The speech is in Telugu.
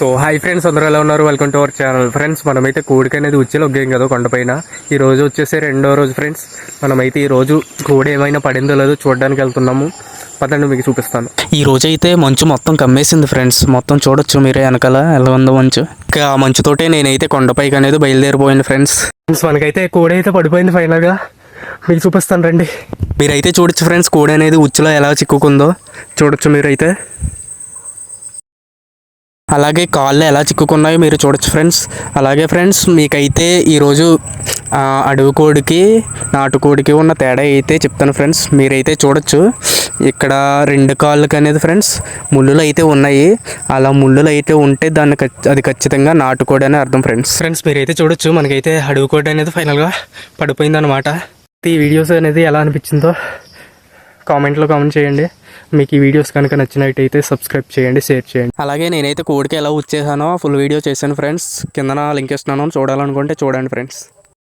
సో హాయ్ ఫ్రెండ్స్ అందరూ ఎలా ఉన్నారు? Welcome to our channel friends మనమైతే కోడికి అనేది ఉచ్చేలో ఒగ్గాం కదా కొండపైన. ఈ రోజు వచ్చేసి రెండో రోజు ఫ్రెండ్స్ మనమైతే ఈ రోజు కోడి ఏమైనా పడిందో లేదో చూడడానికి వెళ్తున్నాము. పదండి మీకు చూపిస్తాను. ఈ రోజు అయితే మంచు మొత్తం కమ్మేసింది ఫ్రెండ్స్ మొత్తం చూడొచ్చు మీరే వెనకాల ఎలా ఉందో మంచు. ఇంకా ఆ మంచుతోటే నేనైతే కొండపైకి అనేది బయలుదేరిపోయాను ఫ్రెండ్స్ ఫ్రెండ్స్ మనకైతే కోడి అయితే పడిపోయింది ఫైనల్గా మీకు చూపిస్తాను రండి. మీరైతే చూడొచ్చు ఫ్రెండ్స్ కోడి అనేది ఉచ్చులో ఎలా చిక్కుకుందో. చూడొచ్చు మీరైతే. అలాగే కాళ్ళు ఎలా చిక్కుకున్నాయో మీరు చూడొచ్చు ఫ్రెండ్స్. అలాగే ఫ్రెండ్స్ మీకైతే ఈరోజు అడవి కోడికి నాటుకోడికి ఉన్న తేడా అయితే చెప్తాను ఫ్రెండ్స్. మీరైతే చూడొచ్చు. ఇక్కడ రెండు కాళ్ళకి అనేది ఫ్రెండ్స్ ముళ్ళులు అయితే ఉన్నాయి. అలా ముళ్ళులు అయితే ఉంటే దాన్ని అది ఖచ్చితంగా నాటుకోడి అని అర్థం ఫ్రెండ్స్. ఫ్రెండ్స్ మీరైతే చూడొచ్చు. మనకైతే అడవి కోడి అనేది ఫైనల్గా పడిపోయిందనమాట ఈ వీడియోస్ అనేది ఎలా అనిపించిందో కామెంట్లో కామెంట్ చేయండి. మీకు ఈ వీడియోస్ కనుక నచ్చినట్టయితే సబ్స్క్రైబ్ చేయండి షేర్ చేయండి. అలాగే నేనైతే కోడికి ఎలా వచ్చేసానో ఫుల్ వీడియో చేశాను ఫ్రెండ్స్ కిందన లింక్ ఇస్తున్నాను చూడాలనుకుంటే చూడండి ఫ్రెండ్స్